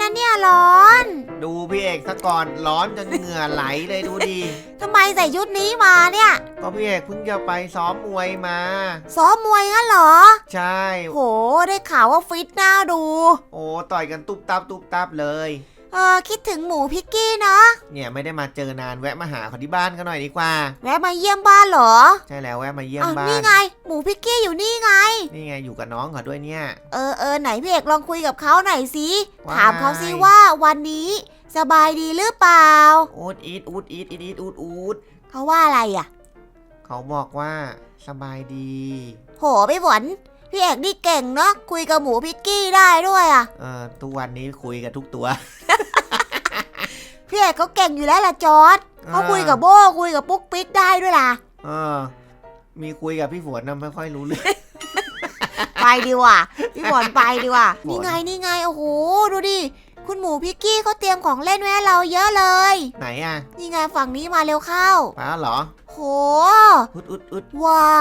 นะเนี่ยร้อน ดูพี่เอกซะก่อนร้อนจนเหงื่อไหลเลยดูดิทำไมใส่ชุดนี้มาเนี่ย ก็พี่เอกเพิ่งจะไปซ้อมมวยมา ซ้อมมวยงั้นเหรอ ใช่ โห ได้ข่าวว่าฟิตหน้าดู โอ้ต่อยกันตุบตับตุบตับเลย เออคิดถึงหมูพิกกี้เนาะเนี่ยไม่ได้มาเจอนานแวะมาหาเขาที่บ้านกันหน่อยดีกว่า แวะมาเยี่ยมบ้านเหรอใช่แล้วแวะมาเยี่ยมอ้าวบ้านี่นไง หมูพิกกี้อยู่นี่ไง นี่ไงอยู่กับน้องเขาด้วยเนี่ย เออเออไหนพี่เอกลองคุยกับเขาหน่อยสิว่า ถามเขาสิว่าวันนี้ สบายดีหรือเปล่าอูดอีดอูดอีดอีดอีดอูดอูดเขาว่าอะไรอะ เขาบอกว่าสบายดี โหพี่ฝน พี่เอกนี่เก่งเนาะคุยกับหมูพิกกี้ได้ด้วยอะเออทุกวันนี้คุยกับทุกตัว พี่เอกเขาเก่งอยู่แล้วล่ะจอร์ดเขาคุยกับโบคุยกับปุ๊กปิ๊กได้ด้วยล่ะเออ มีคุยกับพี่ฝนนะไม่ค่อยรู้เรื่องไปดีกว่าพี่ฝนไปดีกว่าฝนนี่ไงนี่ไงโอ้โหดูดิคุณหมูพิกกี้เขาเตรียมของเล่นไว้ให้เราเยอะเลย ไหนอะนี่ไงฝั่งนี้มาเร็วเข้ามาแล้วเหรอโหอุดอุดอุดว้า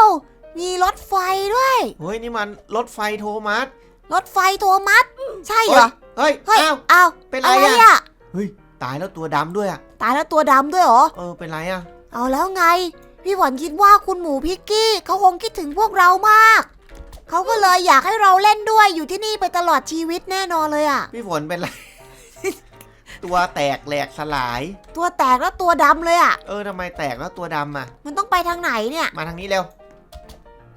ว มีรถไฟด้วย เฮ้ยนี่มันรถไฟโทมัสรถไฟโทมัสใช่เหรอ เฮ้ยเฮ้ยอ้าว อ้าวเป็นไรอะไรอะอะ เฮ้ยตายแล้วตัวดำด้วยอะ ตายแล้วตัวดำด้วยเหรอ เออเป็นไรอะ เอาแล้วไง พี่หวันคิดว่าคุณหมูพิกกี้เขาคงคิดถึงพวกเรามาก เขาก็เลยอยากให้เราเล่นด้วยอยู่ที่นี่ไปตลอดชีวิตแน่นอนเลยอะ พี่ฝนเป็นไร ตัวแตกแหลกสลาย ตัวแตกแล้วตัวดำเลยอะ เออทำไมแตกแล้วตัวดำอะ มันต้องไปทางไหนเนี่ย มาทางนี้เร็ว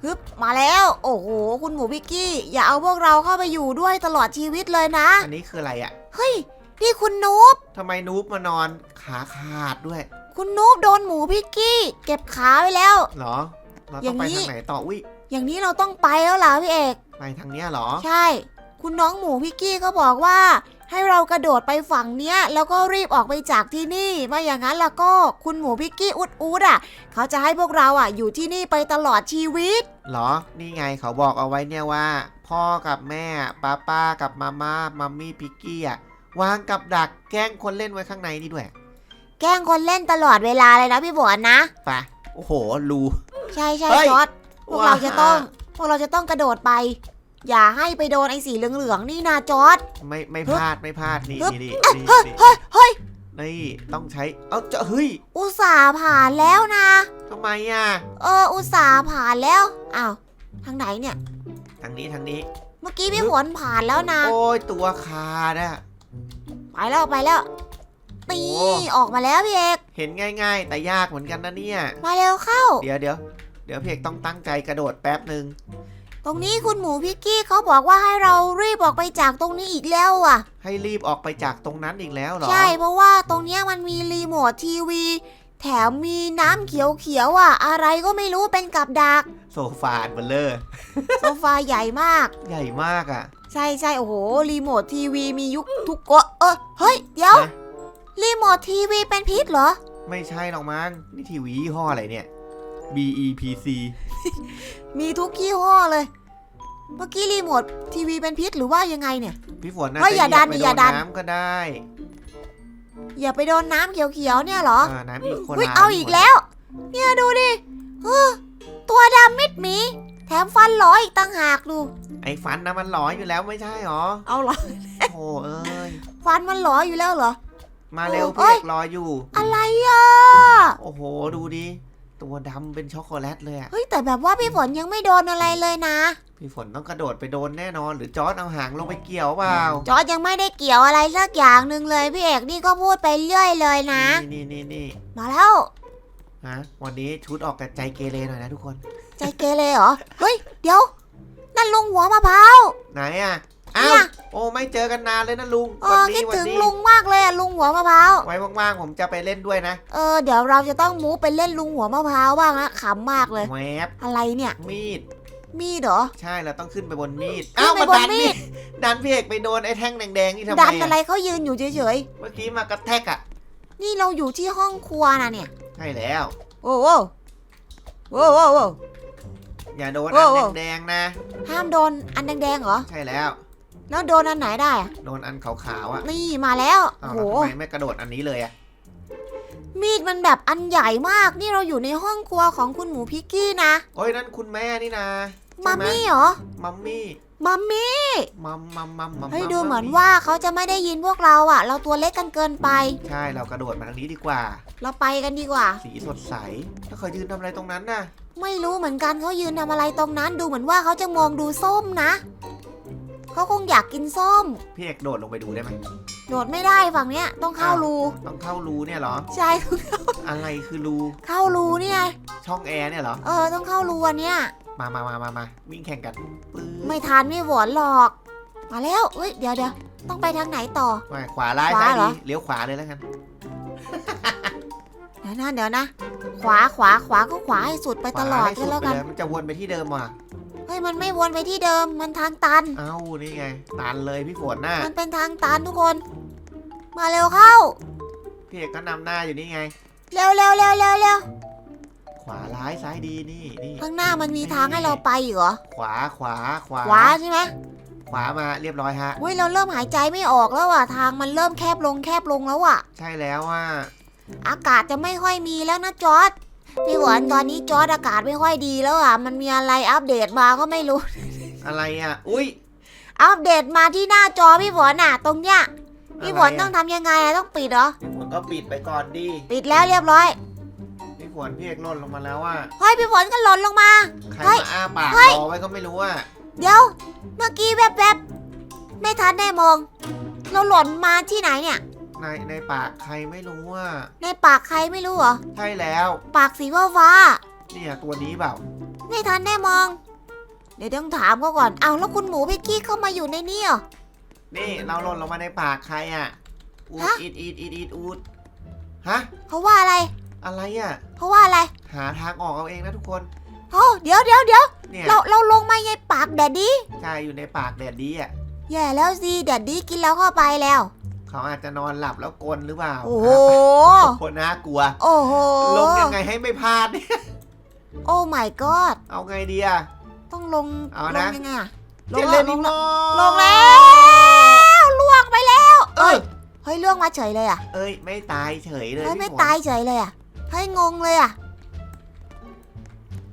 ฮึบมาแล้ว โอ้โห คุณหมูพิกกี้ อย่าเอาพวกเราเข้าไปอยู่ด้วยตลอดชีวิตเลยนะ อันนี้คืออะไรอะเฮ้ย นี่คุณนูบทำไมนูบมานอนขาขาดด้วยคุณนูบโดนหมูพิกกี้ เก็บขาไว้แล้ว เหรอ เราอต้อย่างงไปนี้ ทางไหนต่ออุ้ยอย่างนี้เราต้องไปแล้วล่ะพี่เอก ไปทางเนี้ยเหรอ ใช่ คุณน้องหมูพิกกี้ก็บอกว่า ให้เรากระโดดไปฝั่งเนี้ย แล้วก็รีบออกไปจากที่นี่ไม่อย่างนั้นแล้วก็คุณหมูพิกกี้อุดอุดอะ เขาจะให้พวกเราอะ อยู่ที่นี่ไปตลอดชีวิต เหรอ นี่ไงเขาบอกเอาไว้เนี่ยว่า พ่อกับแม่ป้าป้ากับมาม่ามัมมี่พิกกี้อะวางกับดักแกล้งคนเล่นไว้ข้างในนี่ด้วย แกล้งคนเล่นตลอดเวลาเลยนะพี่บวนนะไปโอ้โหรูใช่ใช่เฮ้ยจอร์ดพวกเราจะต้องว้พวกเราจะต้องกระโดดไป อย่าให้ไปโดนไอ้สีเหลืองๆนี่นะจอร์ด ไม่ไม่พลาดไม่พลาดนี่ฮึบนี่นี่เอ้ยนี่เฮ้ยนี่เฮ้ยเฮ้ยนี่ต้องใช้ เอ้าจะเฮ้ย อุตส่าห์ผ่านแล้วนะทำไมอะ เอออุตส่าห์ผ่านแล้วอ้าวทางไหนเนี่ย ทางนี้ทางนี้ เมื่อกี้พี่ฝนผ่านแล้วนะ โอ้ยตัวขาดอะไปแล้วไปแล้วตีโอ้ออกมาแล้วพี่เอกเห็นง่าย ๆ แต่ยากเหมือนกันนะเนี่ย มาเร็วเข้า เดี๋ยวเดี๋ยวเดี๋ยวพี่เอกต้องตั้งใจกระโดดแป๊บหนึ่ง ตรงนี้คุณหมูพิกกี้เขาบอกว่าให้เรารีบออกไปจากตรงนี้อีกแล้วอะ ให้รีบออกไปจากตรงนั้นอีกแล้วเหรอใช่เพราะว่าตรงเนี้ยมันมีรีโมททีวี แถมมีน้ำเขียวๆอะ อะไรก็ไม่รู้เป็นกับดัก โซฟาอันเบลเลอร์ โซฟาใหญ่มาก ใหญ่มากอะใช่ใช่โอ้โหรีโมททีวีมียุคทุกโกะเออเฮ้ย เดี๋ยวฮะรีโมททีวีเป็นพิษเหรอ ไม่ใช่หรอกมั้งนี่ทีวียี่ห้ออะไรเนี่ย B E P C มีทุกยี่ห้อเลย เมื่อกี้รีโมททีวีเป็นพิษหรือว่ายังไงเนี่ย พี่ฝนน่าเฮ้ยจะอย่าดันเหอย่าดันไปโน้ำก็ได้อย่าไปโดนน้ำเขียวๆเนี่ยเหรออ่าน้ำอีกคนเฮ้ยละเอาอีกแล้ว เนี่ยดูดิเออตัวดำมิดหมี แถมฟันหลออีกต่างหากดู ไอ้ฟันนะมันหลอยอยู่แล้วไม่ใช่หรอ เอาเหรอ โอ้เอ้ย ฟันมันหลออยู่แล้วเหรอ มาเร็วโอ้พี่ยเอกรออยู่ อะไรอะ โอ้โห ดูดิ ตัวดำเป็นช็อกโกแลตเลยอะเฮ้ยแต่แบบว่าพี่ฝนยังไม่โดนอะไรเลยนะ พี่ฝนต้องกระโดดไปโดนแน่นอน หรือจอร์ดเอาหางลงไปเกี่ยวเปล่าจอร์จยังไม่ได้เกี่ยวอะไรสักอย่างหนึ่งเลยพี่เอกนี่ก็พูดไปเรื่อยเลยนะ นี่นี่นี่มาแล้วฮะวันนี้ชุดออกกับใจเกเรหน่อยนะทุกคน ใจเกเรเหรอ เฮ้ย เดี๋ยว นั่นลุงหัวมะพร้าวไหนอะ อ้าเนี่วยโอ้ไม่เจอกันนานเลยนะลุงเอวัอนี้คิดวัถึงนี้ลุงมากเลยอะลุงหัวมะพร้าวไว้ว่างๆผมจะไปเล่นด้วยนะเออเดี๋ยวเราจะต้องมูฟไปเล่นลุงหัวมะพร้าวบ้างนะขำมากเลยแวบอะไรเนี่ย มีด มีดเหรอ ใช่เราต้องขึ้นไปบนมีดขึ้นอ้าวไปมาบนดันมีมีด ดดันพี่เอกไปโดนไอ้แท่งแดงๆนี่ทำไมดันอะไรอะเขายืนอยู่เฉยเมื่อกี้มากระแทกอะๆนี่เราอยู่ที่ห้องครัวนะเนี่ย ใช่แล้ว โอ้โหโอ้โหโอ้โห อย่าโดนโอ้อันโหแดงๆนะ ห้ามโดนอันแดงๆเหรอ ใช่แล้ว แล้วโดนอันไหนได้อะโดนอันขาวๆอะนี่มาแล้วอ้าโอ้วโห แล้วทำไมไม่กระโดดอันนี้เลยอะมีดมันแบบอันใหญ่มาก นี่เราอยู่ในห้องครัวของคุณหมูพิกกี้นะ โอ้ยนั่นคุณแม่นี่นะมาใช่ไหมี่เหรอ มัมมี่มัมมี่ มัมมัมมัมมัมเฮ้ยมัดูเหมือนมัว่าเขาจะไม่ได้ยินพวกเราอะเราตัวเล็กกันเกินไป ใช่เรากระโดดมาทางนี้ดีกว่า เราไปกันดีกว่า สีสดใสแล้วเขายืนทำอะไรตรงนั้นน่ะ ไม่รู้เหมือนกันเขายืนทำอะไรตรงนั้น ดูเหมือนว่าเขาจะมองดูส้มนะ เขาคงอยากกินส้ม พี่เอกโดดลงไปดูได้ไหมโดดไม่ได้ฝั่งเนี้ยต้องเข้ารู ต้องเข้ารูเนี่ยเหรอ ใช่อะไรคือรู เข้ารูนี่ไงช่องแอร์เนี่ยเหรอ เออต้องเข้ารูอันเนี้ย มามามามามาวิ่งแข่งกันปื้ไม่ทานไม่หวอนหรอก มาแล้วเอ้ยเดี๋ยวเดี๋ยวต้องไปทางไหนต่อไปขวาร้ายขวาซ้ายเหรดีอ เลี้ยวขวาเลยแล้วกัน เดี๋ยวนะเดี๋ยวนะ ขวาขวาขวาก็ขวาให้สุดไปตลอดขวาให้ก็สุแล้วไปกันเยมันจะวนไปที่เดิมว่ะ เฮ้ยมันไม่วนไปที่เดิมมันทางตัน เอ้านี่ไง ตันเลยพี่ฝนน่ะมันเป็นทางตันทุกคน มาเร็วเข้า พี่เอกก็นำหน้าอยู่นี่ไง เร็วเร็วเร็วเร็วเร็วขวาร้ายซ้ายดีนี่นี่ข้างหน้ามันมีทางให้เราไปอีกเหรอ ขวาขวาขวาขวาใช่ไหมขวามาเรียบร้อยฮะเฮ้ยเราเริ่มหายใจไม่ออกแล้วอะทางมันเริ่มแคบลงแคบลงแล้วอะ ใช่แล้วว่าอากาศจะไม่ค่อยมีแล้วนะจอร์ด พี่หวานตอนนี้จอร์ดอากาศไม่ค่อยดีแล้วอะ มันมีอะไรอัปเดตมาก็ไม่รู้ อะไรอะ อุ้ยอัปเดตมาที่หน้าจอพี่ฝนน่ะ ตรงเนี้ยพี่ฝนะไรต้องทำยังไงอะต้องปิดเหรอ พี่ฝนก็ปิดไปก่อนดิ ปิดแล้วเรียบร้อย พี่ฝนพี่เอกหล่นลงมาแล้วว่าเฮ้ยพี่ฝนก็หล่นลงมา ใครเฮ้ยมาอ้าปากเฮ้ย รอไว้ก็ไม่รู้อะเดี๋ยว เมื่อกี้แวบๆ ไม่ทันได้มอง เราหล่นมาที่ไหนเนี่ย ในในปากใครไม่รู้ว่าในปากใครไม่รู้เหรอ ใช่แล้ว ปากสีฟ้าฟ้าเนี่ยตัวนี้เปล่าๆไม่ทันได้มอง เดี๋ยวต้องถามเขาก่อนเอาวแล้วคุณหมูพี่กี้เข้ามาอยู่ในนี่เหรอ นี่เราหล่นลงมาในปากใครอะอูดฮะ อีดอีดอีดอีดอูดฮะเขาว่าอะไรอะไรอะ เขาว่าอะไรหาทางออกเอาเองนะทุกคน โอ้เดี๋ยวเดี๋ยวเดี๋ยวเนี่ยเราเราลงมาในปากแดดดี้ใช่อยู่ในปากแดดดีอะ แย่แล้วสิแดดดี้กินแล้วเข้าไปแล้ว เขาอาจจะนอนหลับแล้วกลนหรือเปล่าโอ้โหโอ้โหน่ากลัว โอ้โหลงยังไงให้ไม่พลาดเนี่ยโอ้ my god เอาไงดีอะต้องลงเอาลนะงยังไงอะลเจงเลแล้วลนิงโมแล้วลงแล้วล่วงไปแล้วเอ้ยเฮ้ยล่วงมาเฉยเลยอะเอ้ยไม่ตายเฉยเลยเฮ้ยไม่พี่ฝนตายเฉยเลยอะเฮ้ยงงเลยอะ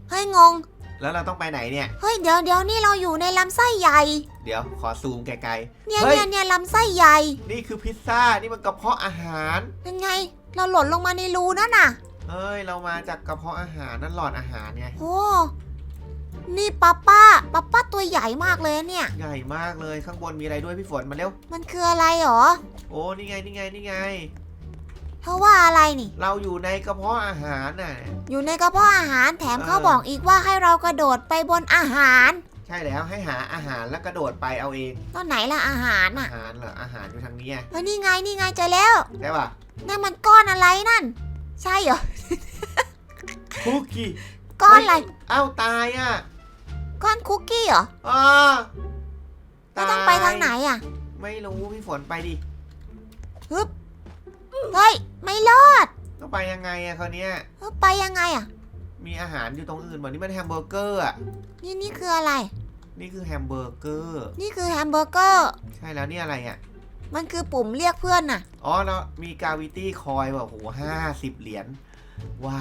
เฮ้ยงง แล้วเราต้องไปไหนเนี่ย เฮ้ยเดี๋ยวเดี๋ยวนี่เราอยู่ในลำไส้ใหญ่ เดี๋ยวขอซูมไกลเนี่ยเฮ้ยเนี่ยเนี่ยลำไส้ใหญ่ๆนี่คือพิซซ่า นี่มันกระเพาะอาหาร เป็นไง เราหล่นลงมาในรูนั่นน่ะเอ้ย เรามาจากกระเพาะอาหารนั่นหลอดอาหารไง โอ้ นี่ป้าป้าป้าป้าตัวใหญ่มากเลยอะเนี่ย ใหญ่มากเลยข้างบนมีอะไรด้วยพี่ฝนมาเร็ว มันคืออะไรหรอ โอ้ นี่ไง นี่ไง นี่ไง เขาว่าอะไรนี่ เราอยู่ในกระเพาะอาหารน่ะ อยู่ในกระเพาะอาหารแถมเออ เขาบอกอีกว่าให้เรากระโดดไปบนอาหารใช่แล้วให้หาอาหารแล้วกระโดดไปเอาเองตอนไหนล่ะอาหารอาอะหารเหรออาหารอยู่ทางนี้ไงเฮ้ยนี่ไงนี่ไงเจอแล้วใช่ป่ะนั่นมันก้อนอะไรนั่น ใช่เหรอคุกกี้ก้อนอะไรเอ้าตายอะก้อนคุกกี้เหรออ่าเราต้องไปทางไหนอะ ไม่รู้พี่ฝนไปดิ เฮ้ย ไม่รอดต้องไปยังไงอะคราวเนี้ยเฮ้ยไปยังไงอะ มีอาหารอยู่ตรงอื่นเหมือนนี่มันแฮมเบอร์เกอร์อะนี่นี่คืออะไร นี่คือแฮมเบอร์เกอร์ นี่คือแฮมเบอร์เกอร์ ใช่แล้วนี่อะไรอะมันคือปุ่มเรียกเพื่อนน่ะ อ๋อแล้วมีกาวิตี้คอยแบบโหห้าสิบเหรียญ ว้า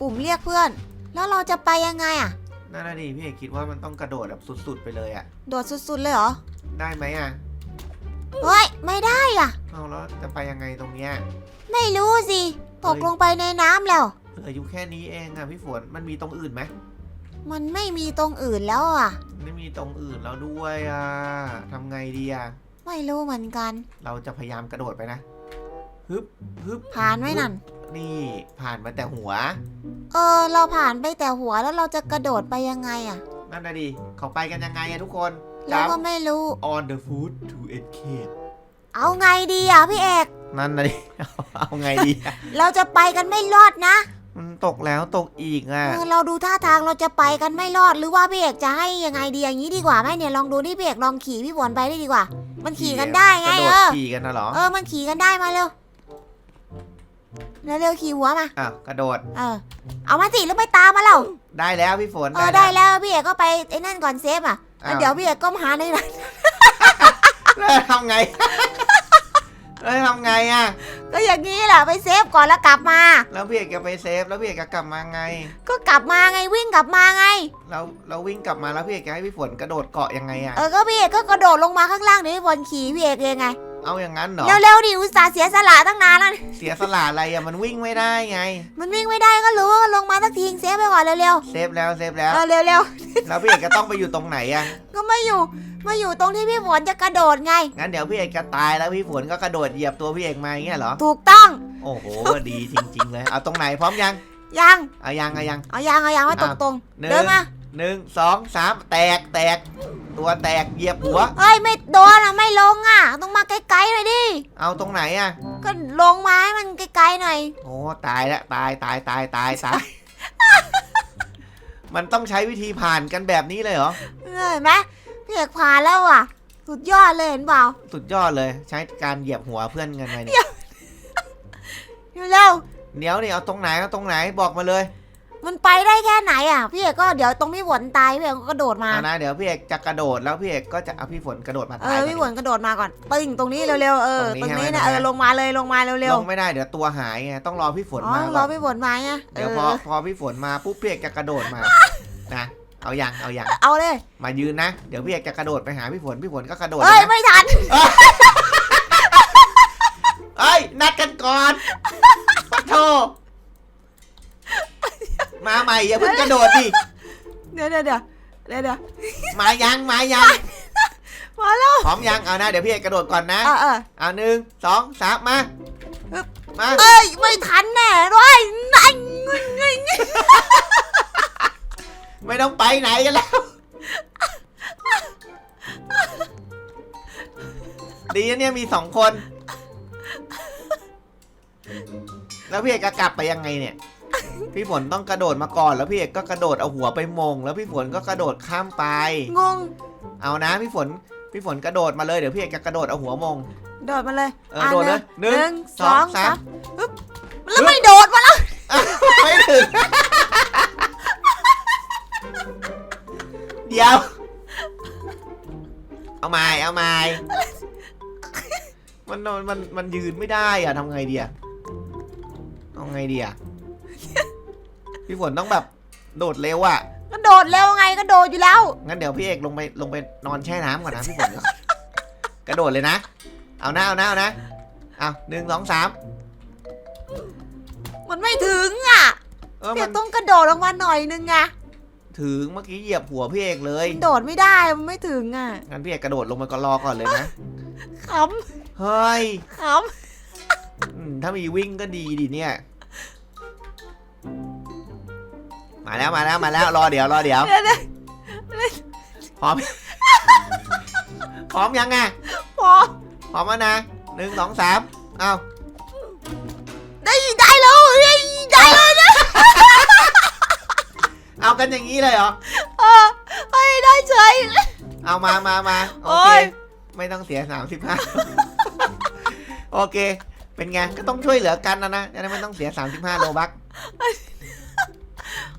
ปุ่มเรียกเพื่อน แล้วเราจะไปยังไงอะ นั่นน่ะดิพี่เอกคิดว่ามันต้องกระโดดแบบสุดๆไปเลยอะโดดสุดๆเลยเหรอ ได้ไหมอะ เฮ้ย ไม่ได้อะ เอาแล้วจะไปยังไงตรงเนี้ย ไม่รู้สิ ตกลงไปในน้ำแล้ว เหลืออยู่แค่นี้เองอะพี่ฝน มันมีตรงอื่นไหม มันไม่มีตรงอื่นแล้วอะ ไม่มีตรงอื่นแล้วด้วยอะทำไงดีอะไม่รู้เหมือนกัน เราจะพยายามกระโดดไปนะ ฮึบฮึบผ่านไหมนั่น นี่ผ่านมาแต่หัว เออ เราผ่านไปแต่หัวแล้วเราจะกระโดดไปยังไงอะ นั่นน่ะดิ เขาไปกันยังไงอะทุกคน เราก็ไม่รู้ on the foot to escape เอาไงดีอะพี่เอก นั่นน่ะดิ เอาไงดีอะเราจะไปกันไม่รอดนะมันตกแล้วตกอีกอะ เออเราดูท่าทางเราจะไปกันไม่รอด หรือว่าพี่เอกจะให้ยังไงดีอย่างนี้ดีกว่าไหมเนี่ยลองดูที่พี่เอกลองขี่พี่ฝนไปได้ดีกว่า มันขี่กันได้ไงกระโดเอดอขี่กันนะเหรอ เออมันขี่กันได้มาเร็ว เร็วเร็วๆขี่หัวมา อ้าวกระโดด เออ เอามาสิแล้วไปตามมาเราได้แล้วพี่ฝนเออได้แล้วพี่เอกก็ไปไอ้นั่นก่อนเซฟอะอ้าวเดี๋ยวพี่เอกก็มาหาในนั้นแล้วทำไงแล้วทำไงอะก็อย่างนี้แหละไปเซฟก่อนแล้วกลับมา แล้วพี่เอกจะไปเซฟแล้วพี่เอกจะกลับมาไง ก็กลับมาไงวิ่งกลับมาไง เราเราวิ่งกลับมาแล้วพี่เอกจะให้พี่ฝนกระโดดเกาะยังไงอะเออก็พี่เอกก็กระโดดลงมาข้างล่างเดี๋ยวพี่บอลขี่พี่เอกเองไง เอาอย่างนั้นเหรอ เร็วๆดิอุตส่าห์เสียสละตั้งนานแล้วเสียสละอะไรอะมันวิ่งไม่ได้ไง มันวิ่งไม่ได้ก็รู้ว่าลงมาสักทีเซฟไปก่อนเร็วเซฟแล้วเซฟๆแล้วเออเร็วแล้วพี่เอกจะต้องไปอยู่ตรงไหนอะๆก็มาอยู่มาอยู่ตรงที่พี่ฝนจะกระโดดไง งั้นเดี๋ยวพี่เอกจะตายแล้วพี่ฝนก็กระโดดเหยียบตัวพี่เอกมาอย่างเงี้ยเหรอ ถูกต้องโอ้โห ดีจริง ๆ เลย เอาตรงไหนพร้อมยังยังเอายังเอายัง เอายังเอายังไว้ตอะ รงหนึ่ๆงเดินมาหนึ่งสองสามแตกแตก ตัวแตกเหยียบหัวเฮ้ยไม่โดนอะไม่ลงอะต้องมาไกลๆหน่อยดิ เอาตรงไหนอะก็ลงมาให้มันไกลๆหน่อย โอ้ตายแล้วตายตายตายตายตาย มันต้องใช้วิธีผ่านกันแบบนี้เลยเหรอ เห็นไหมพี่เอกผ่านแล้วอะ สุดยอดเลยเห็นเปล่าสุดยอดเลย ใช้การเหยียบหัวเพื่อนกันไปเนี่ยเร็วเดี๋ยวนี่เอาตรงไหนเอาตรงไหนบอกมาเลยๆ มันไปได้แค่ไหนอะ พี่เอกก็เดี๋ยวตรงพี่ฝนตายพี่เอกก็กระโดดมา เอานะเดี๋ยวพี่เอกจะกระโดดแล้วพี่เอกก็จะเอาพี่ฝนกระโดดมาเอตายอก่อนพี่ฝนกระโดดมาก่อนปึ้งตรงนี้เร็วๆเออตตรรงงนี้นี้ใช่ไหมนะเออลงมาเลยลงมาเร็วลงไม่ได้เดี๋ยวตัวหายไงต้องรอพี่ฝนๆอ๋อมารก่ออนพี่ฝนมาไงเอเดี๋ยวพออพอพี่ฝนมาปุ๊บพี่เอกจะกระโดดมานะเอาอย่างเอาอย่างเอาเลยมายืนนะเดี๋ยวพี่เอกจะกระโดดไปหาพี่ฝนพี่ฝนก็กระโดดเอ้ยนะไม่ทันเอ้ยนัดกันก่อนปะโท มาใหม่อย่าเพิ่งกระโดดดิเดี๋ยวเดี๋ยวเดี๋ยวเดี๋ยวเดี๋ยวมายังมายังมาแล้วพร้อมยังเอานะเดี๋ยวพี่เอกกระโดดก่อนนะเออเออเอาหนึ่งสองสามมาฮึบมาเอ้ยไม่ทันแน่ด้วยนั่นไม่ต้องไปไหนกันแล้ว ดีนะเนี่ยมีสองคน แล้วพี่เอกจะกลับไปยังไงเนี่ย พี่ฝนต้องกระโดดมาก่อนแล้วพี่เอกก็กระโดดเอาหัวไปมง แล้วพี่ฝนก็กระโดดข้ามไป งง เอานะพี่ฝนพี่ฝนกระโดดมาเลยเดี๋ยวพี่เอกจะกระโดดเอาหัวมง โดดมาเลยเออโดดเลยหนึ่งหนึ่งสสอองงสาสามมปึ๊บแล้วไม่โดดมาแล้วไม่ถึงเดี๋ยว เอาไม้เอาไม้มันมันมันมันยืนไม่ได้อะทำไงดีอะเอาไงดีอะ พี่ฝนต้องแบบโดดเร็วอะก็โดดเร็วไงก็โดดอยู่แล้ว งั้นเดี๋ยวพี่เอกลงไปลงไปนอนแช่น้ำก่อนนะพี่ฝนกระโดดเลยนะ เอาหน้าเอาหน้าเอานะเอาหนึ่งสองสามมันไม่ถึงอะเออเดี๋มัยวนต้องกระโดดลงมาหน่อยนึงไงถึงเมื่อกี้เหยียบหัวพี่เอกเลย มันโดดไม่ได้มันไม่ถึงอะงั้นพี่เอกกระโดดลงไปก็รอก่อนเลยนะ ขเฮ้ยำขอืมถ้ามีวิ่งก็ดีดิเนี่ย มาแล้วมาแล้วมาแล้วรอเดี๋ยวรอเดี๋ยวำเดี๋ยวเดี๋ยวพร้อม พร้อมยังไงพอพร้อมแล้วนะหนึ่งสองสามเอาได้ได้แล้วเฮ้ยได้แล้วนะเอากันอย่างนี้เลยเหรอเออเฮ้ยได้เฉยเอามามามาโอโอ้เคยไม่ต้องเสียสามสิบห้าโอเค เป็นไงก็ต้องช่วยเหลือกันนะนะจะได้ไม่ต้องเสียสามสิบห้าโลบัก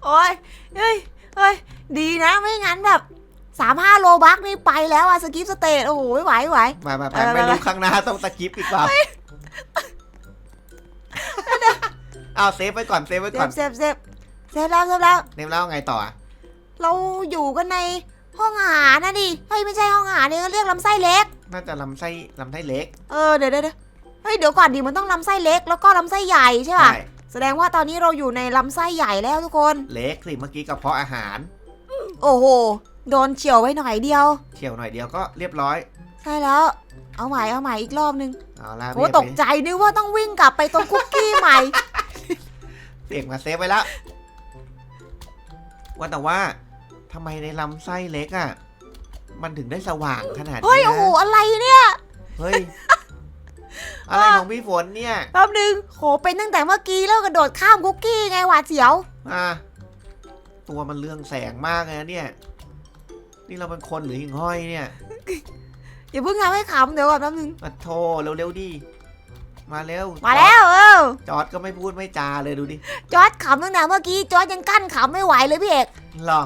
โอ้ยเฮ้ยเฮ้ย ดีนะไม่งั้นแบบสามห้าโลบักนี่ไปแล้วอะสกิปสเตทโอ้โหไม่ไหวไม่ไหว มามาไปเออไม่รู้ไปข้างหน้าต้องตะกิปอีกเปล่าเอาเซฟไว้ก่อนเซฟไว้เซก่อนฟเซฟเซฟเซฟแล้วเซฟแล้ว เนมแล้วไงต่ออะเราอยู่กันในห้องอาหารนะดิเฮ้ยไม่ใช่ห้องอาหารนี่ก็เรียกลำไส้เล็ก น่าจะลำไส้ลำไส้เล็กเออเดี๋ยวเดี๋ยวเดี๋ยวเฮ้ยเดี๋ยวก่อนดิมันต้องลำไส้เล็กแล้วก็ลำไส้ใหญ่ใช่ป่ะใช่ แสดงว่าตอนนี้เราอยู่ในลำไส้ใหญ่แล้วทุกคน เล็กสิเมื่อกี้กระเพาะอาหาร โอ้โห โดนเฉียวไว้หน่อยเดียว เฉียวหน่อยเดียวก็เรียบร้อย ใช่แล้ว เอาใหม่เอาใหม่อีกรอบนึง เอาละโอ้พี่ตกใจนึกว่าต้องวิ่งกลับไปตรงคุกกี้ใหม่เสียงมาเซฟไว้แล้วว่าแต่ว่าทำไมในลำไส้เล็กอะ มันถึงได้สว่างขนาดนี้เฮ้ยนะโอ้โหอะไรเนี่ย เฮ้ย อะไรของพี่ฝนเนี่ยแป๊บนึงโหเป็นตั้งแต่เมื่อกี้แล้วกระโดดข้ามคุกกี้ไงหวาดเสียว อะตัวมันเรืองแสงมากเลยนะเนี่ย นี่เราเป็นคนหรือหิ่งห้อยเนี่ยอย่าเพิ่งทำให้ขำเดี๋ยวก่อนแป๊บนึงมาโทรเร็วๆดิมาเร็วมาแล้วเออจอร์ดก็ไม่พูดไม่จาเลยดูดิจอร์ดขำตั้งแต่เมื่อกี้จอร์ดยังกั้นขำไม่ไหวเลยพี่เอกหรอ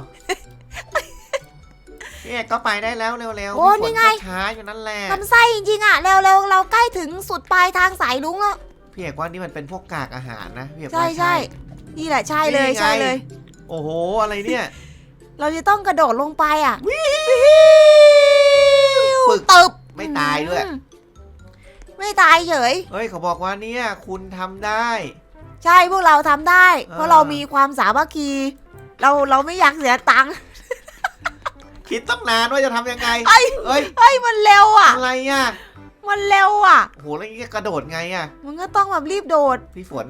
พี่พี่เอกก็ไปได้แล้วเร็วๆโอ้พี่ฝนี่ไง ก็ช้าอยู่นั่นแหละลำไส้จริงๆอะเร็วๆเราใกล้ถึงสุดปลายทางสายลุงแล้ว พี่เอกว่านี่มันเป็นพวกกากอาหารนะพี่เอกใช่ว่าใช่นี่แหละใช่เลยนี่ไงใช่เลย โอ้โหอะไรเนี่ย เราจะต้องกระโดดลงไปอะปึกตึบไม่ตายด้วย อืมไม่ตายเฉย เฮ้ยเขาบอกว่าเนี่ยคุณทำได้ ใช่พวกเราทำได้เออเพราะเรามีความสามัคคี เราเราไม่อยากเสียตังค์ คิดตั้งนานว่าจะทำยังไงไอ้เอ้ยเฮ้ยมันเร็วอะ อะไรอะมันเร็วอะ โหแล้วนี่กระโดดไงอะมันก็ต้องแบบรีบโดด พี่ฝน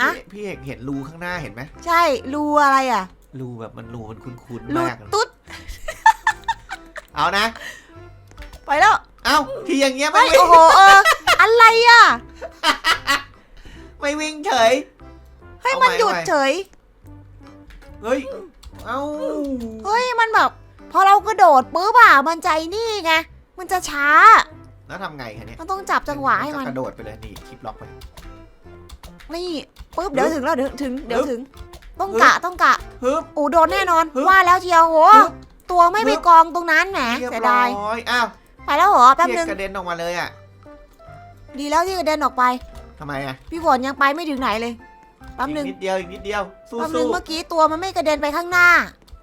อะ พี่พี่เอกเห็นรูข้างหน้าเห็นไหมใช่รูอะไรอะรูแบบมันรูมันคุ้นๆรูมากเลยตุ๊ดเอานะ ไปแล้วเอ้าที่อย่างเงี้ยเฮ้ไม่ยโอ้โหเออ อะไรอะไม่วิ่งเฉยให้เอามันใหม่หยุดเอาใหม่ เฉย เฮ้ย เอ้า เฮ้ยมันแบบ พอเรากระโดดปุ๊บอะมันใจนี่ไง มันจะช้า แล้วทำไงคะเนี่ยมันต้องจับจังหวะให้มันกระโดดไปเลยนี่คลิปล็อกไป นี่ปุ๊บเดี๋ยวถึงแล้วเดี๋ยวถึงเดี๋ยวถึง ต้องฮึบกะต้องกะฮึบโอ้โดนแน่นอนฮึบว่าแล้วเชียวโหฮึบตัวไม่ไปฮึบกองตรงนั้นแหมเรียบเสียร้ดาอยยอ้าวไปแล้วเหรอแป๊บพี่นึเอกงกระเด็นออกมาเลยอะ ดีแล้วที่กระเด็นออกไปทำไมอะ พี่ฝนยังไปไม่ถึงไหนเลยแป๊บนึงอีกนิดเดียวอีกนิดเดียว สู้แป๊บนึงสู้เมื่อกี้ตัวมันไม่กระเด็นไปข้างหน้า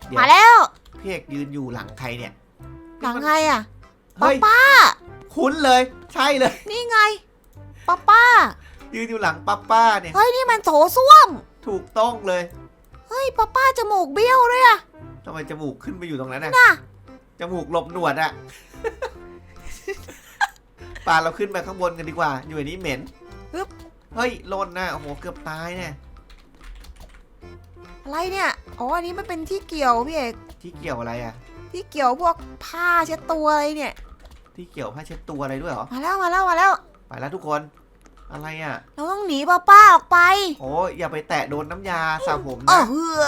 เดี๋ยวมาแล้วพี่ เอกยืนอยู่หลังใครเนี่ยหลังใครอะป้าเฮ้ยป้า คุ้นเลย ใช่เลย นี่ไงป้าป้า ยืนอยู่หลังป้าป้าเนี่ย เฮ้ยนี่มันโถส้วม ถูกต้องเลยเฮ้ยป้าป้าจมูกเบี้ยวด้วยอะทำไมจมูกขึ้นไปอยู่ตรงนั้นน่ะน่ะ จมูกหลบหนวดอะปาเราขึ้นไปข้างบนกันดีกว่า อยู่ในนี้เหม็นฮึบ เฮ้ยหล่นนะโอ้โหเกือบตายเนี่ยอะไรเนี่ย อ๋อ อันนี้มันเป็นที่เกี่ยวพี่เอก ที่เกี่ยวอะไรอะที่เกี่ยวพวกผ้าเช็ดตัวอะไรเนี่ย ที่เกี่ยวผ้าเช็ดตัวอะไรด้วยเหรอ มาแล้วมาแล้วมาแล้ว ไปแล้วทุกคน อะไรอะเราต้องหนีป้าป้าออกไป โอ้ยอย่าไปแตะโดนน้ำยาสระผมโอ้นะเฮือ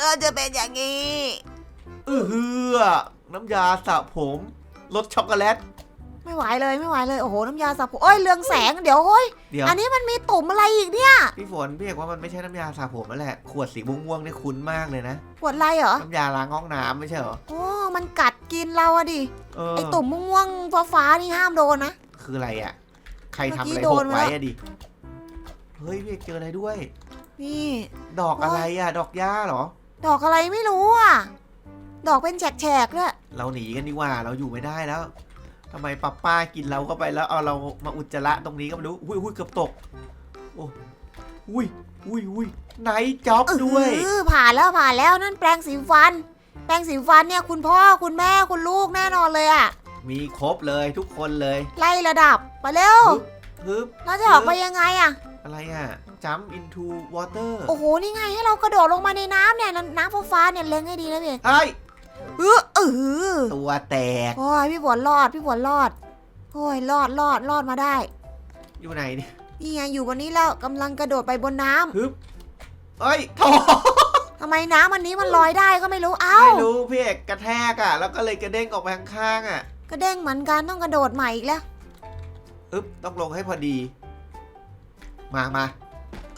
เราจะเป็นอย่างนี้เออเฮือน้ำยาสระผม รสช็อกโกแลต ไม่ไหวเลยไม่ไหวเลยโอ้โหน้ำยาสระผมโอ้ยเรืองแสงเดี๋ยวเฮ้ยเดี๋ยวอันนี้มันมีตุ่มอะไรอีกเนี่ยพี่ฝนพี่เอกว่ามันไม่ใช่น้ำยาสระผมนั่นแหละขวดสีม่วงๆนี่คุ้นมากเลยนะปวดอะไรเหรอน้ำยาล้างห้องน้ำไม่ใช่เหรอโอ้มันกัดกินเราอะดิเออไอตุ่มม่วงๆฟ้าๆนี่ห้ามโดนนะคืออะไรอะใครทำเมื่อะอกี้ไรโดหนกมาไว้แล้วอะดิเฮ้ยพี่เอกเจออะไรด้วย นี่ ดอกอะไรอะดอกหญ้าเหรอ ดอกอะไรไม่รู้อะดอกเป็นแฉกๆด้วยเราหนีกันดีกว่าเราอยู่ไม่ได้แล้ว ทำไมป้าป้ากินเราเข้าไปแล้วเอาเรามาอุจจาระตรงนี้ก็ไม่รู้อุ้ยอุ้ยเกือบตก โอ้อุ้ยอุ้ยอุ้ยไหนจ็อบด้วยเออผ่านแล้วผ่านแล้วนั่นแปรงสีฟัน แปรงสีฟันเนี่ยคุณพ่อคุณแม่คุณลูกแน่นอนเลยอะมีครบเลยทุกคนเลยไล่ระดับไปเร็วฮึบเราจะออกไปยังไงอะอะไรอะ jump into water โอ้โหนี่ไงให้เรากระโดดลงมาในน้ำเนี่ยน้ำน้ำฟ้าๆเนี่ยเล็งให้ดีนะพี่เฮ้ย เออเออตัวแตก โอ้ยพี่ฝนรอดพี่ฝนรอดโอ้ยรอดรอดรอดมาได้ อยู่ไหนเนี่ยนี่ไงอยู่บนนี้แล้วกำลังกระโดดไปบนน้ำฮึบเอ้ยโถทำไมน้ำอันนี้มันลอยได้ก็ไม่รู้เอ้าไม่รู้พี่เอกกระแทกอะแล้วก็เลยกระเด้งออกไปข้างๆอะกระเด้งเหมือนกันต้องกระโดดใหม่อีกแล้วอึ๊บต้องลงให้พอดี มามา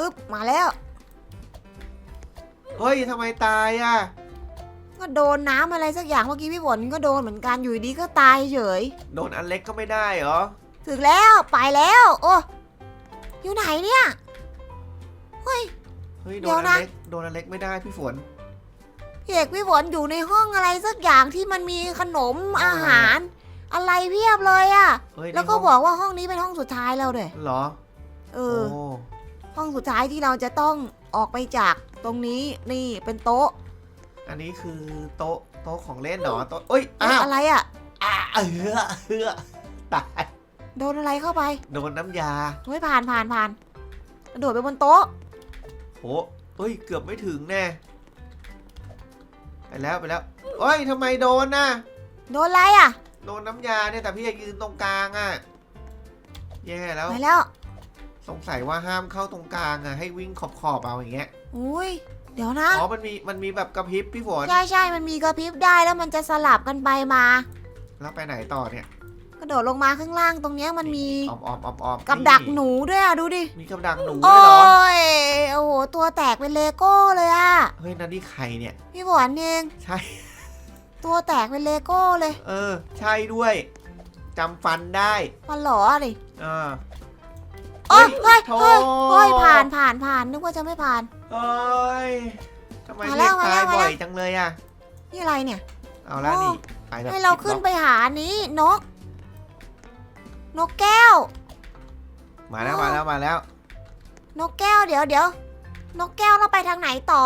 อึ๊บมาแล้วเฮ้ยทำไมตายอะ ก็โดนน้ำอะไรสักอย่างเมื่อกี้พี่ฝนก็โดนเหมือนกันอยู่ดีก็ตายเฉย โดนอันเล็กก็ไม่ได้เหรอ ถึงแล้วไปแล้ว โอ้อยู่ไหนเนี่ยเฮ้ยโดเดี๋นยวอันนะเล็กโดนอันเล็กไม่ได้พี่ฝน พี่เอกพี่ฝนอยู่ในห้องอะไรสักอย่างที่มันมีขนมห้องอะไรอาหาร อะไรเพียบเลยอะเฮ้ยแล้วก็นี่บห้งอกว่าห้องนี้เป็นห้องสุดท้ายแล้วเด้ยเหรอเอโอ้อห้องสุดท้ายที่เราจะต้องออกไปจากตรงนี้นี่เป็นโต๊ะ อันนี้คือโต๊ะโต๊ะของเล่นเหรอโต๊ะเอ้ยอ้าวอะไรอะอ้าเออเออตายโดนอะไรเข้าไปโดนน้ำยาเฮ้ยผ่านผ่านผ่านกระโดดไปบนโต๊ะโหเฮ้ยเกือบไม่ถึงแน่ไปแล้วไปแล้วเฮ้ยทำไมโดนน่ะโดนอะไรอะโดนน้ำยาเนี่ยแต่พี่อยากยืนตรงกลางอะแย่แล้วไปแล้ว สงสัยว่าห้ามเข้าตรงกลางอะให้วิ่งขอบขอบๆเอาอย่างเงี้ยอุ้ย เดี๋ยวนะ อ๋อ มันมี มันมีแบบกระพริบพี่ฝน ใช่ใช่มันมีกระพริบได้แล้วมันจะสลับกันไปมา แล้วไปไหนต่อเนี่ย กระโดดลงมาข้างล่างตรงเนี้ยมันมีออมออมออมออมกับดักหนูด้วยอะดูดิ มีกับดักหนูด้โอ้วยเหรอ ยโอ้โหตัวแตกเป็นเลโก้เลยอะเฮ้ย นั่นนี่ใครเนี่ย พี่ฝนเองใช่ ตัวแตกเป็นเลโก้เลยเออ ใช่ด้วย จำฟันได้ มันหลอดิเออ โอ้ยเฮ้ยโถเฮ้ยเฮ้ยผ่านผ่านผ่านนึกว่าจะไม่ผ่าน เอ้ยทำไมมาแล้เรียกวมาตาแล้ยวมาบ่แล้วอยจังเลยอะ นี่อะไรเนี่ย เอาละโอ้ นี่ไปแบบให้เราขึ้นไปหานี้นก นกแก้ว มาแล้วมาแล้วมาแล้ว นกแก้วเดี๋ยวเดี๋ยวนกแก้วเราไปทางไหนต่อ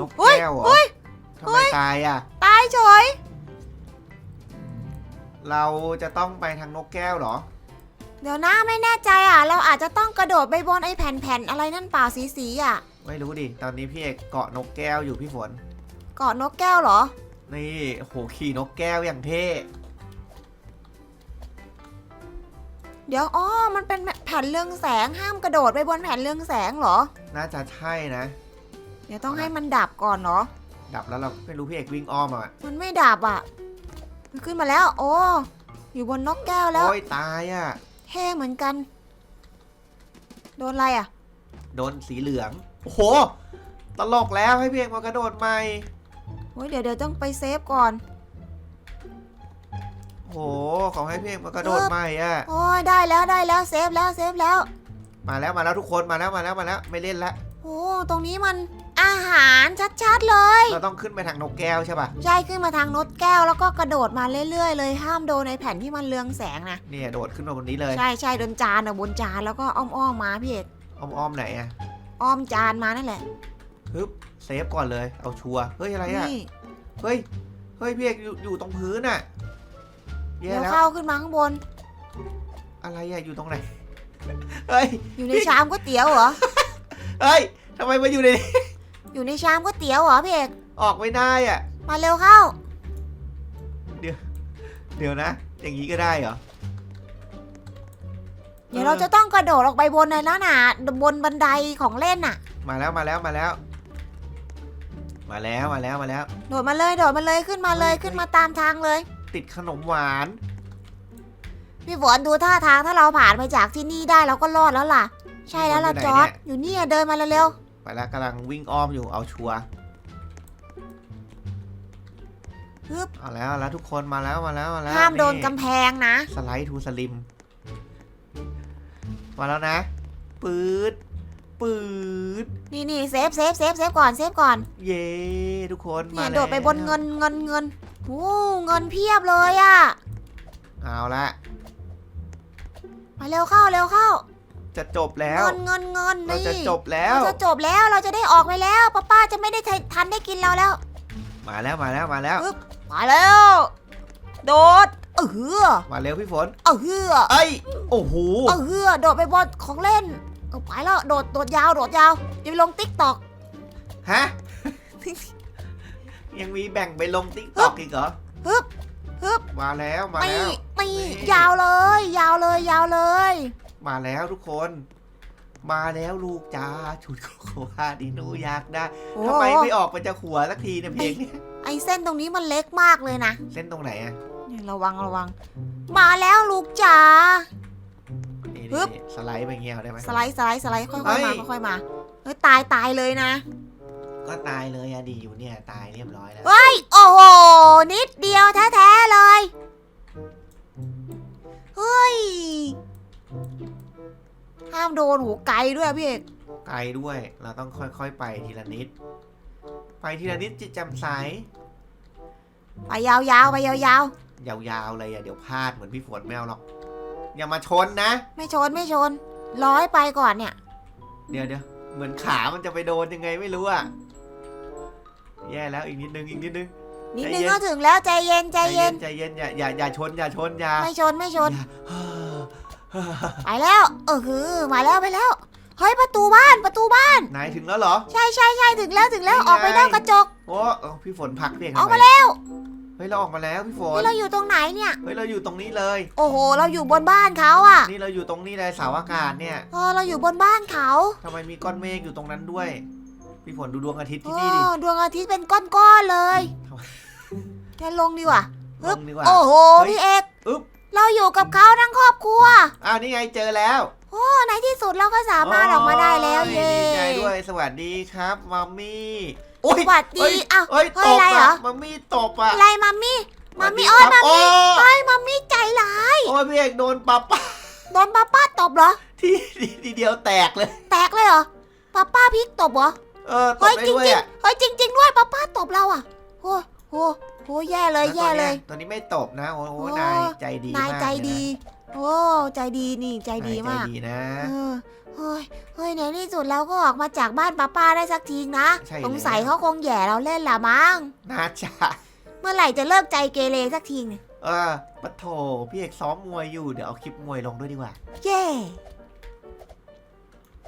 นกเฮ้ยแก้วเหรอเฮ้ยทำไมตายอะ ตายเฉยเราจะต้องไปทางนกแก้วเหรอ เดี๋ยวนะไม่แน่ใจอะ เราอาจจะต้องกระโดดไปบนไอ้แผ่นๆอะไรนั่นเปล่าสีสีๆอะ ไม่รู้ดิ ตอนนี้พี่เอกเกาะนกแก้วอยู่พี่ฝน เกาะนกแก้วเหรอ นี่โอ้โหขี่นกแก้วอย่างเท่เดี๋ยวอ๋อมันเป็นแผ่นเรืองแสงห้ามกระโดดไปบนแผ่นเรืองแสงเหรอ น่าจะใช่นะ เดี๋ยวต้องให้มันดับก่อนเหรอดับแล้วเราไม่รู้พี่เอกวิ่งอ้อมอะมันไม่ดับอะมันขึ้นมาแล้ว โอ้อยู่บนนกแก้วแล้วโอ้ยตายอะ เท่เหมือนกัน โดนอะไรอะ โดนสีเหลือง โอ้โห ตลกแล้วให้พี่เอกมากระโดดใหม่ โอ้ยเดี๋ยวเดี๋ยวต้องไปเซฟก่อน โอ้โหขอให้พี่เอกมากระโดดใหม่อะ โอ้ยได้แล้วได้แล้วเซฟแล้วเซฟแล้ว มาแล้วมาแล้วทุกคนมาแล้วมาแล้วมาแล้วไม่เล่นละโอ้ตรงนี้มัน อาหารชัดๆเลย เราต้องขึ้นไปทางนกแก้วใช่ป่ะ ใช่ขึ้นมาทางนกแก้วแล้วก็กระโดดมาเรื่อยๆเลยห้ามโดนในแผ่นที่มันเรืองแสงนะเนี่ยโดดขึ้นมาบนนี้เลย ใช่ใช่โดนจานอะบนจานแล้วก็อ้อมๆมาพี่เอกอ้อมๆไหนอะอ้อมจานมานั่นแหละฮึบเซฟก่อนเลยเอาชัวร์เฮ้ยอะไรอะนี่เฮ้ยเฮ้ยพี่เอกอยู่อยู่ตรงพื้นอะแย่เดี๋ยวแล้วเข้าขึ้นมาข้างบน อะไรอะอยู่ตรงไหนเฮ้ยอยู่ในชามก๋วยเตี๋ยวเหรอ เฮ้ยทำไมมาอยู่ในนี้ อยู่ในชามก๋วยเตี๋ยวเหรอพี่เอกออกไม่ได้อะ มาเร็วเข้า เดี๋ยวนะ อย่างนี้ก็ได้เหรอเดี๋ยวเราจะต้องกระโดดออกไปบนในนั้นน่ะบนบันไดของเล่นน่ะ มาแล้วมาแล้วมาแล้ว มาแล้วมาแล้วมาแล้ว โดดมาเลยโดดมาเลยขึ้นมาเลยเฮ้ยขึ้นมาตามทางเลย ติดขนมหวาน พี่ฝนดูท่าทางถ้าเราผ่านไปจากที่นี่ได้เราก็รอดแล้วล่ะ ใช่แล้วล่ะพี่ฝนจอยู่อไหนร์ดเนี่ยอยู่เนี่ยเดินมาเร็ว ไปแล้วกำลังวิ่งอ้อมอยู่เอาชัวร์ๆฮึบเอาแล้วเอาแล้วทุกคนมาแล้วมาแล้วมาแล้วห้ามโดนกำแพงนะ สไลด์ทูสลิม มาแล้วนะ ปืดปืดนี่นี่เซฟเซฟเซฟเซฟก่อนเซฟก่อน เย้ทุกคนมาเนี่ยแล้วโดดไปบนเงินเงินเงินโอ้เงินเพียบเลยอะเอาละมาเร็วเข้าเร็วเข้า จะจบแล้วเงินเงินเงินเรานี่จะจบแล้ว เราจะจบแล้วเราจะได้ออกไปแล้วป้าป้าจะไม่ได้ทันได้กินเราแล้ว มาแล้วมาแล้วมาแล้ว มาแล้ว โดดเออมาเร็วพี่ฝน เออเอ้ย โอ้โห เออโดดไปบนของเล่นเออไปแล้วโดดโดดยาวโดดยาวจะไปลงติ๊กตอก ฮะ ยังมีแบ่งไปลงติ๊กต็อกอีกเหรอฮึบฮึบ มาแล้วมาตีแล้ว ตีนี่ ยาวเลย ยาวเลยยาวเลย มาแล้วทุกคน มาแล้วลูกจ้าชุดโกโกวาที่หนูอยากได้โอ้ ทำไมไม่ออกมาจากหัวสักทีเนี่ยเพลงเนี้ไอเส้นตรงนี้มันเล็กมากเลยนะเส้นตรงไหนอะเนี่ยระวังระวัง มาแล้วลูกจ๋า นี่ฮึนี่บนี่สไลด์ไปเงี้ยเอาได้ไหม สไลด์สไลด์สไลด์ค่อยเฮ้ๆยมาค่อยๆมาเฮ้ยตายตายเลยนะก็ตายเลยอะดีอยู่เนี่ยตายเรียบร้อยแล้ว เฮ้ยโอ้โหนิดเดียวแท้ๆเลยเฮ้ย ห้ามโดนหูไกลด้วยพี่เอกไกลด้วย เราต้องค่อยๆไปทีละนิด ไปทีละนิดจิตแจำใส ไปยาวๆไปยาวยาวๆเลยอะเดี๋ยวพลาดเหมือนพี่ฝนไม่เอาหรอก อย่ามาชนนะ ๆ ไม่ชนไม่ชน ร้อยไปก่อนเนี่ย เดี๋ยวเดี๋ยวเหมือนขามันจะไปโดนยังไงไม่รู้อะแย่แล้วอีกนิดนึงอีกนิดนึง นิดใจนึงเย็น ก็ถึงแล้วใจเย็น ใจเย็นใจเย็นอย่าอย่าอย่าชนอย่าชนอย่าไม่ชนไม่ชน อย่า ไปแล้วเออคือมาแล้วไปแล้วเฮ้ยประตูบ้านประตูบ้าน นายถึงแล้วเหรอ ใช่ใช่ใช่ถึงแล้วถึงแล้วนี่ไงออกไปนอกกระจก โอ้เอ้าพี่ฝนผลักเพียงออกทำไมมาแล้วเฮ้ยเราออกมาแล้วพี่ฝนนี่เราอยู่ตรงไหนเนี่ย เฮ้ยเราอยู่ตรงนี้เลย โอ้โห เราอยู่บนบ้านเขาอะ นี่เราอยู่ตรงนี้เลยเสาอากาศเนี่ยเออเราอยู่บนบ้านเขาทำไมมีก้อนเมฆอยู่ตรงนั้นด้วย พี่ฝนดูดวงอาทิตย์เอที่นี่ดิอดวงอาทิตย์เป็นก้อนๆเลยทำไมแกลงดีกว่าลงดีกว่าโอ้โหเฮ้ยพี่เอกอึ๊บ เราอยู่กับเขาทั้งครอบครัว อ้าวนี่ไงเจอแล้วโอ้ในที่สุดเราก็สามารถออกมาได้แล้วโอ้เย้ดีใจด้วยสวัสดีครับมัมมี่โอ้ยสวัสดีเอ้ยอ้าวเอ้ยเฮ้ตยบอะไรเหรออะมัมมี่ตบอะอะไรมัมมี่มัมมี่สโอ้วัยสดีมัมครับมี่โอ้โอ้ยมัมมี่ใจร้ายโอ้ยพี่เอกโดนป้าป้าโดนป้าป้าตบเหรอที่ทีเดียวแตกเลย แตกเลยเหรอป้าป้าพริกตบเหรอเออตบเฮ้ยได้จริงด้วยจริงอะเฮ้ยจริงจริงด้วยป้าป้าตบเราอะโอ้โห โหแย่เลยแย่เลย ตอนนี้ไม่ตบนะ โอ้โหโอ้ นายใจดีนายมากใจเลยนะดี โอ้ใจดีนี่ใจดีนยมากใจดีนะ เออเฮ้ยเฮ้ยในที่สุดเราก็ออกมาจากบ้านป้าป้าได้สักทีนะใช่สงสัยแล้วเขาคงแย่เราเล่นละมั้งน่าจะเมื่อไหร่จะเลิกใจเกเรสักทีเนี่ยเออปะโถพี่เอกซ้อมมวยอยู่ เดี๋ยวเอาคลิปมวยลงด้วยดีกว่า เย้